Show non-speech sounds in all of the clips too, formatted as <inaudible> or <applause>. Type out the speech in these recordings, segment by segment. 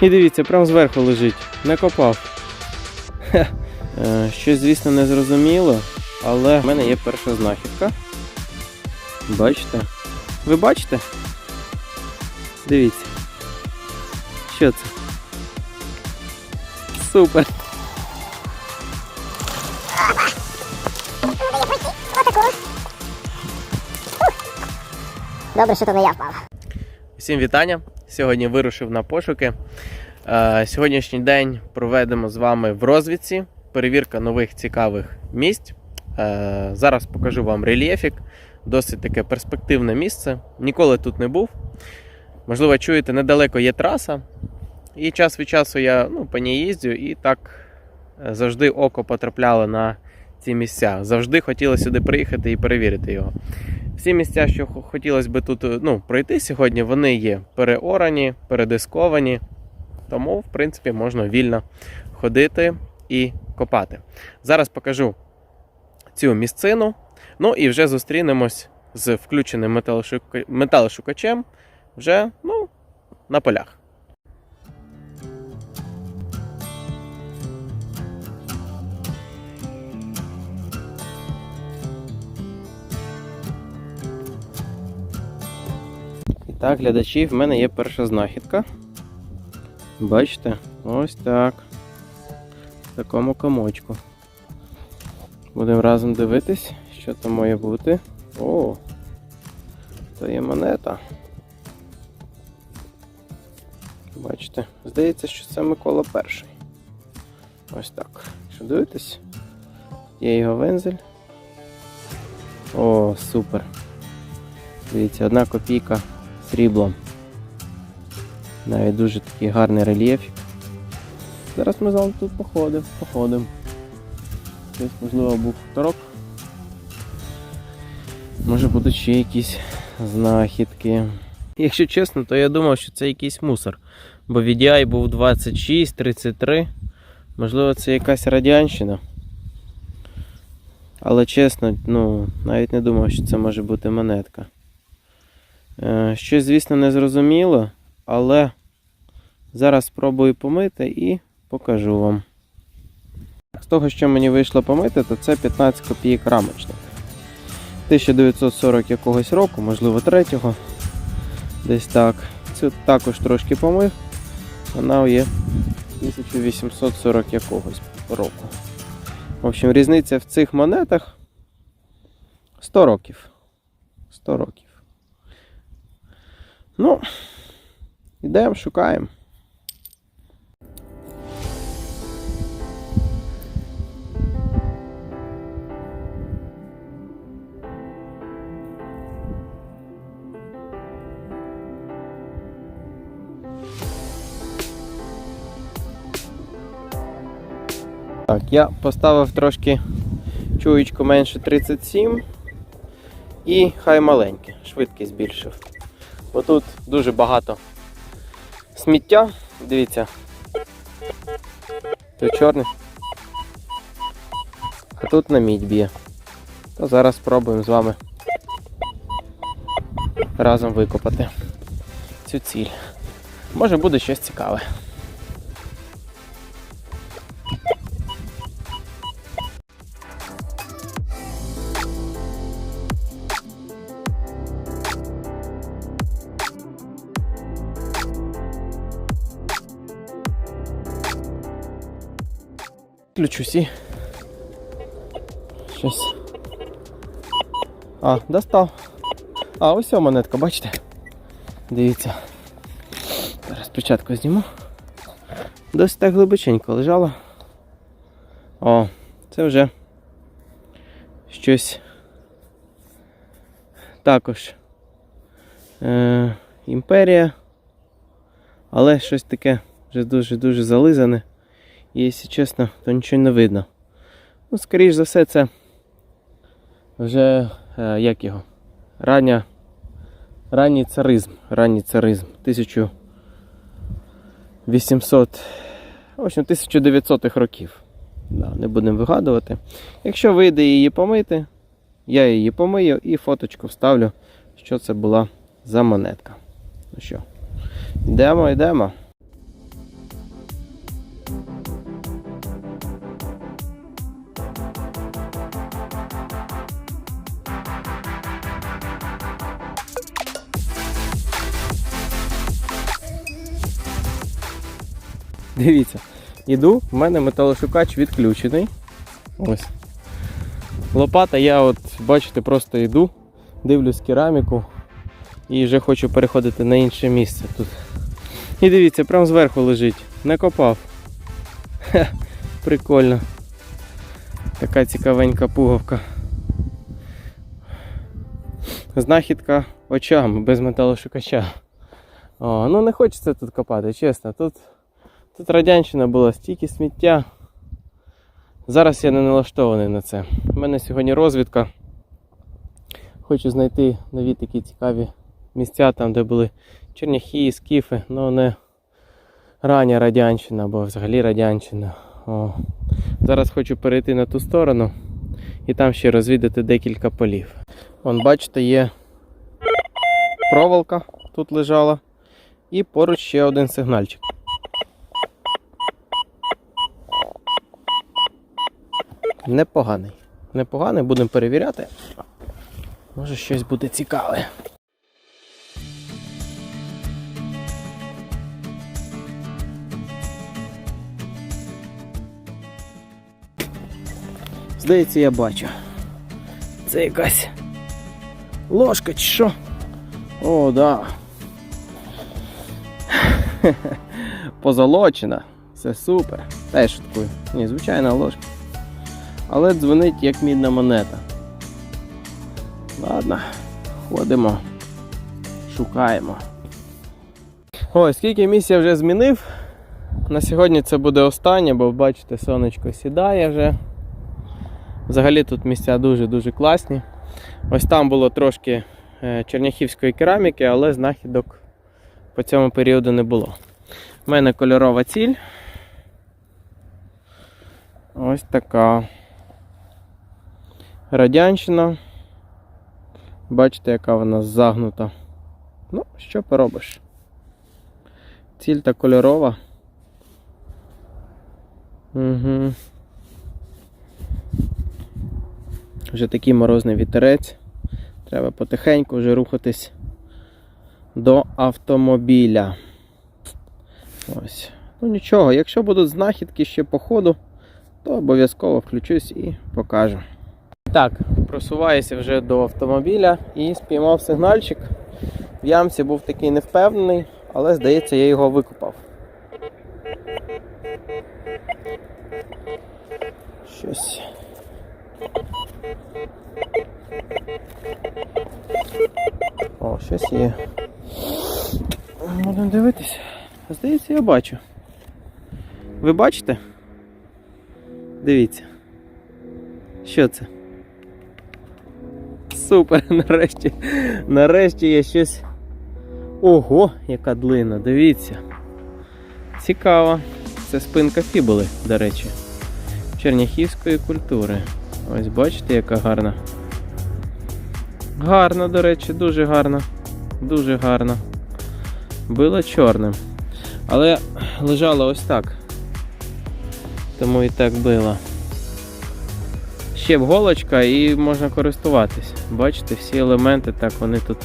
І дивіться, прямо зверху лежить. Не копав. Хе. Е, Щось, звісно, не зрозуміло, але в мене є перша знахідка. Бачите? Ви бачите? Дивіться. Що це? Супер! Добре, що то не я впав. Всім вітання! Сьогодні вирушив на пошуки. Е, Сьогоднішній день проведемо з вами в розвідці. Перевірка нових цікавих місць. Е, Зараз покажу вам рельєфік. Досить таке перспективне місце. Ніколи тут не був. Можливо, чуєте, недалеко є траса. І час від часу я ну, по ній їздю, і так е, завжди око потрапляло на ці місця. Завжди хотіло сюди приїхати і перевірити його. Всі місця, що хотілося б тут ну, пройти сьогодні, вони є переорані, передисковані. Тому, в принципі, можна вільно ходити і копати. Зараз покажу цю місцину. Ну і вже зустрінемось з включеним металошука- металошукачем вже ну, на полях. Так, глядачі, в мене є перша знахідка. Бачите? Ось так. В такому комочку. Будемо разом дивитись, що там має бути. О! То є монета. Бачите? Здається, що це Микола перший. Ось так. Якщо дивитись, є його вензель. О, супер. Дивіться, одна копійка сріблом. Навіть дуже такий гарний рельєф. Зараз ми з вами тут походимо, походимо. Десь, можливо, був хуторок. Може будуть ще якісь знахідки. Якщо чесно, то я думав, що це якийсь мусор. Бо VDI був 26, 33. Можливо, це якась радянщина. Але чесно, ну, навіть не думав, що це може бути монетка. Е, Щось, звісно, не зрозуміло, але зараз спробую помити і покажу вам. З того, що мені вийшло помити, то це 15 копійок рамочник. 1940 якогось року, можливо, 3-го. Десь так. Цю також трошки помив. Вона є 1840 якогось року. В общем, різниця в цих монетах 100 років. 100 років. Ну, йдемо, шукаємо. Так, я поставив трошки чуєчку менше 37 і хай маленьке, швидкість збільшив. Бо тут дуже багато сміття. Дивіться. Тут чорний. А тут на мідь б'є. То зараз спробуємо з вами разом викопати цю ціль. Може буде щось цікаве. Включусь і щось. А, достав. А, ось ця монетка, бачите? Дивіться. Зараз спочатку зніму. Досить так глибоченько лежала. О, це вже щось також е, імперія. Але щось таке вже дуже-дуже зализане. І, якщо чесно, то нічого не видно. Ну, скоріш за все, це вже е, як його? Рання, ранній царизм. Ранній царизм. 1800, в общем, 1900-х років. Да, не будемо вигадувати. Якщо вийде її помити, я її помию і фоточку вставлю, що це була за монетка. Ну що, йдемо, йдемо. Дивіться, іду, в мене металошукач відключений. Ось. Лопата, я от, бачите, просто йду, дивлюсь кераміку і вже хочу переходити на інше місце тут. І дивіться, прямо зверху лежить. Не копав. Хе, прикольно. Така цікавенька пуговка. Знахідка очам без металошукача. О, ну не хочеться тут копати, чесно. Тут, тут радянщина була, стільки сміття. Зараз я не налаштований на це. У мене сьогодні розвідка. Хочу знайти нові такі цікаві місця, там, де були черняхи, скіфи, але не рання радянщина або взагалі радянщина. О. Зараз хочу перейти на ту сторону і там ще розвідати декілька полів. Вон, бачите, є проволока тут лежала. І поруч ще один сигнальчик. Непоганий. Непоганий, будемо перевіряти. Може щось буде цікаве. Здається, я бачу. Це якась ложка чи що? О, да. <laughs> Позолочена. Це супер. Та я шуткую. Ні, звичайна ложка. Але дзвонить як мідна монета. Ладно, ходимо, шукаємо. Ой, скільки місць я вже змінив. На сьогодні це буде останнє, бо бачите, сонечко сідає вже. Взагалі тут місця дуже-дуже класні. Ось там було трошки е, черняхівської кераміки, але знахідок по цьому періоду не було. У мене кольорова ціль. Ось така. Радянщина. Бачите, яка вона загнута. Ну, що поробиш? Ціль та кольорова. Угу. Вже такий морозний вітерець. Треба потихеньку вже рухатись до автомобіля. Ось. Ну нічого, якщо будуть знахідки ще по ходу, то обов'язково включусь і покажу. Так, просуваюся вже до автомобіля і спіймав сигнальчик. В ямці був такий невпевнений, але здається, я його викопав. Щось. О, щось є. Будемо дивитись. Здається, я бачу. Ви бачите? Дивіться. Що це? Супер, <laughs> нарешті. Нарешті є щось. Ого, яка длина, дивіться. Цікаво. Це спинка фібули, до речі. Черняхівської культури. Ось бачите, яка гарна. Гарна, до речі, дуже гарна. Дуже гарна. Била чорним. Але лежала ось так. Тому і так била. Ще б голочка і можна користуватись. Бачите, всі елементи, так вони тут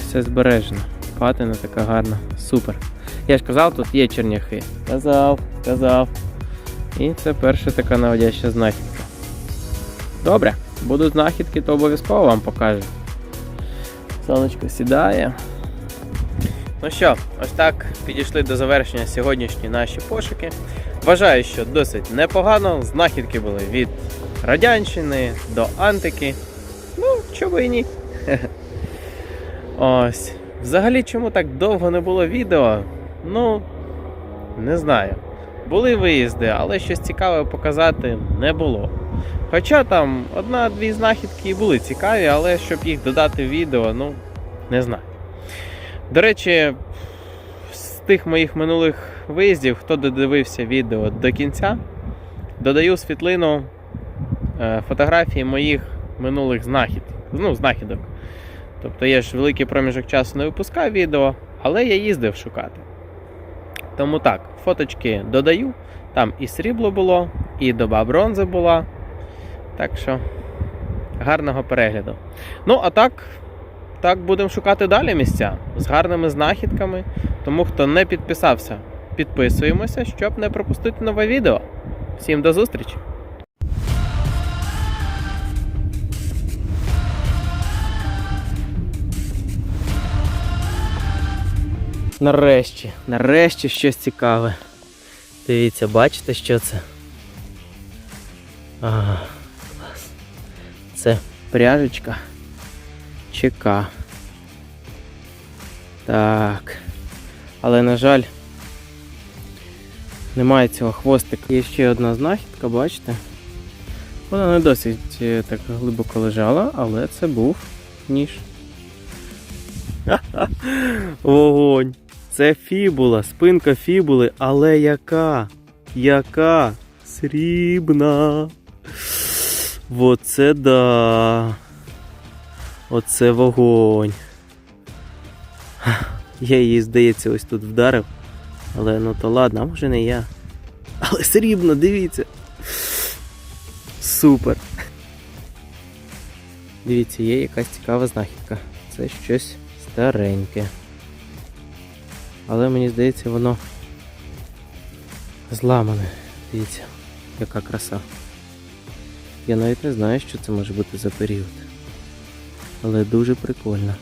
все збережено. Патина така гарна. Супер. Я ж казав, тут є черняхи. Казав, казав. І це перша така наводяща знахідка. Добре, будуть знахідки, то обов'язково вам покажу. Сонечко сідає. Ну що, ось так підійшли до завершення сьогоднішні наші пошуки. Вважаю, що досить непогано. Знахідки були від радянщини до антики. Ну, чого і ні. <laughs> Ось. Взагалі, чому так довго не було відео? Ну, не знаю. Були виїзди, але щось цікаве показати не було. Хоча там одна-дві знахідки і були цікаві, але щоб їх додати в відео, ну, не знаю. До речі, з тих моїх минулих виїздів, хто додивився відео до кінця, додаю світлину фотографії моїх минулих знахід, ну, знахідок. Тобто я ж великий проміжок часу не випускав відео, але я їздив шукати. Тому так, фоточки додаю. Там і срібло було, і доба бронзи була. Так що гарного перегляду. Ну, а так, так будемо шукати далі місця з гарними знахідками. Тому хто не підписався підписуємося, щоб не пропустити нове відео. Всім до зустрічі! Нарешті, нарешті щось цікаве. Дивіться, бачите, що це? А, клас. Це пряжечка ЧК. Так. Але, на жаль, немає цього хвостика. Є ще одна знахідка, бачите? Вона не досить е, так глибоко лежала, але це був ніж. <laughs> Вогонь! Це фібула, спинка фібули, але яка? Яка? Срібна. Оце да. Оце вогонь. Я її, здається, ось тут вдарив. Але ну то ладно, а може не я. Але срібно, дивіться. Супер. Дивіться, є якась цікава знахідка. Це щось стареньке. Але мені здається, воно зламане. Дивіться, яка краса. Я навіть не знаю, що це може бути за період. Але дуже прикольно.